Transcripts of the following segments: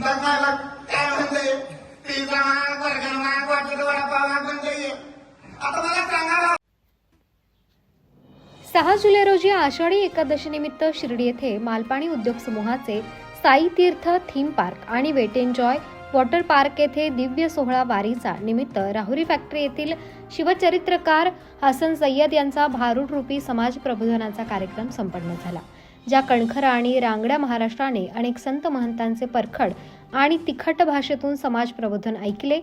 काय पिझ्झा माग बर्गर माग वडापाव माग आता मला सांगा सहा जुलै रोजी आषाढी एकादशीनिमित्त शिर्डी येथे मालपाणी उद्योग समूहाचे साई तीर्थ थीम पार्क आणि वेट एन्जॉय वॉटर पार्क येथे दिव्य सोहळा वारीचा निमित्त राहुरी फॅक्टरी येथील शिवचरित्रकार हसन सय्यद यांचा भारूड रूपी समाज प्रबोधनाचा कार्यक्रम संपन्न झाला. ज्या कणखरा आणि रांगड्या महाराष्ट्राने अनेक संत महंतांचे परखड आणि तिखट भाषेतून समाज प्रबोधन ऐकले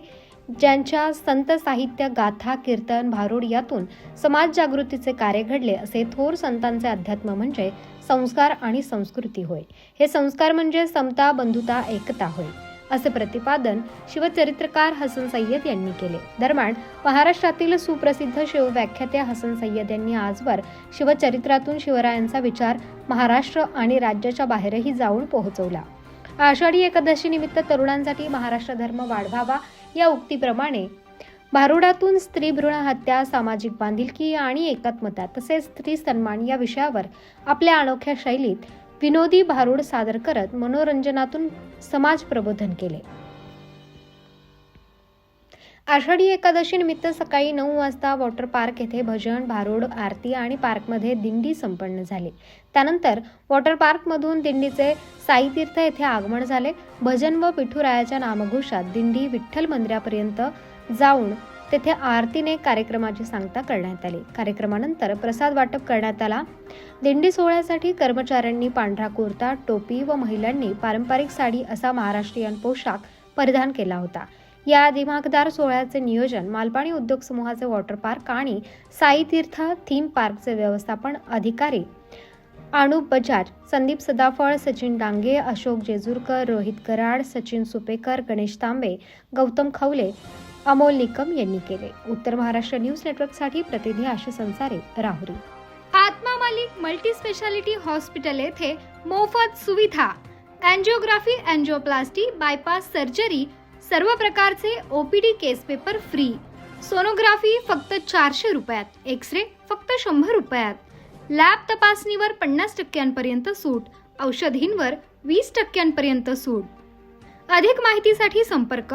ज्यांच्या संत साहित्य गाथा कीर्तन भारूड यातून समाज जागृतीचे कार्य घडले असे थोर संतांचे अध्यात्म म्हणजे संस्कार आणि संस्कृती होय. हे संस्कार म्हणजे समता बंधुता एकता होय. असे प्रतिपादन शिवचरित्रकार हसन सय्यद यांनी केले. दरम्यान महाराष्ट्रातील सुप्रसिद्ध शिवव्याख्याते हसन सय्यद यांनी आजवर शिवचरित्रातून शिवरायांचा विचार महाराष्ट्र आणि राज्याच्या बाहेरही जाऊन पोहोचवला. आषाढी एकादशीनिमित्त तरुणांसाठी महाराष्ट्र धर्म वाढवावा या उक्तीप्रमाणे भारुडातून स्त्री भ्रूण हत्या सामाजिक बांधिलकी आणि एकात्मता तसेच स्त्री सन्मान या विषयावर आपल्या अनोख्या शैलीत विनोदी भारूड सादर करत मनोरंजनातून समाज प्रबोधन केले. आषाढी एकादशी निमित्त सकाळी नऊ वाजता वॉटर पार्क येथे भजन भारूड आरती आणि पार्कमध्ये दिंडी संपन्न झाली. त्यानंतर वॉटर पार्कमधून दिंडीचे साईतीर्थ येथे आगमन झाले. भजन व पिठुरायाच्या नामघोषात दिंडी विठ्ठल मंदिरापर्यंत जाऊन तेथे आरतीने कार्यक्रमाची सांगता करण्यात आली. कार्यक्रमानंतर प्रसाद वाटप करण्यात आला. दिंडी सोहळ्यासाठी कर्मचाऱ्यांनी पांढरा कुर्ता टोपी व महिलांनी पारंपरिक साडी असा महाराष्ट्रीयन पोशाख परिधान केला होता. या दिमागदार सोहळ्याचे नियोजन मालपाणी उद्योग समूहाचे वॉटर पार्क आणि साई तीर्थ थीम पार्कचे व्यवस्थापन अधिकारी अनुप बजाज संदीप सदाफळ सचिन डांगे अशोक जेजूरकर रोहित कराड सचिन सुपेकर गणेश तांबे गौतम खवले अमोल निकम यांनी केले. उत्तर महाराष्ट्र न्यूज नेटवर्कसाठी प्रतिनिधी आशा संसारे राहुरी. आत्मा मालिक मल्टी स्पेशालिटी हॉस्पिटल येथे मोफत सुविधा अँजिओग्राफी अँजिओप्लास्टी बायपास सर्जरी सर्व प्रकारचे OPD case paper free sonography फक्त चारशे रुपयात एक्स रे फक्त शंभर रुपयात. लॅब तपासणीवर पन्नास टक्क्यांपर्यंत सूट औषधींवर वीस टक्क्यांपर्यंत सूट. अधिक माहितीसाठी संपर्क